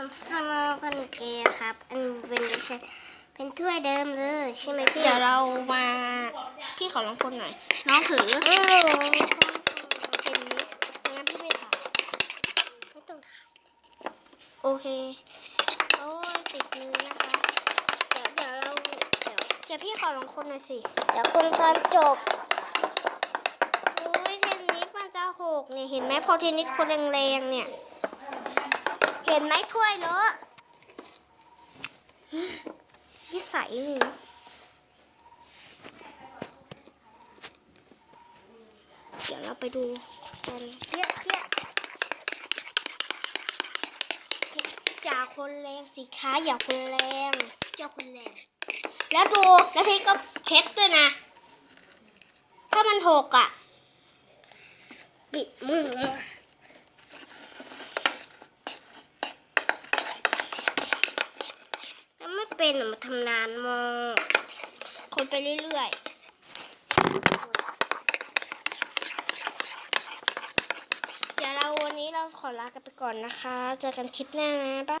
สมสมพันเกย์ครับ อันเป็นไม่ใช่เป็นถ้วยเดิมเลยใช่ไหมพี่เดี๋ยวเรามาพี่ขอลองคนหน่อย น้องถือเออเป็นนี้งั้นพี่ไม่ถ่ายไม่ต้องถ่ายโอเคโอ้ยติดมือนะคะ เดี๋ยวเดี๋ยวเราเดี๋ยวเดี๋ยวพี่ขอลองคนหน่อยสิ เดี๋ยวคุณตอนจบโอ้ยเทนนิสมันจะหกเนี่ยเห็นไหมพอเทนนิสคนแรงๆเนี่ย เห็นไหมถ้วยเลอะนิสัยนี่เดี๋ยวเราไปดูกันเครียดเครียดอย่าคนแรงสิคะอย่าคนแรงเจ้าคนแรง แล้วดูแล้วเทนก็เช็ดด้วยนะ ถ้ามันหกอะ หยิบมือมาแล้วไม่ เป็นมาทำนานมากคนไปเรื่อยๆ เดี๋ยวเราวันนี้เราขอลากันไปก่อนนะคะ เจอกันคลิปหน้านะบ๊าย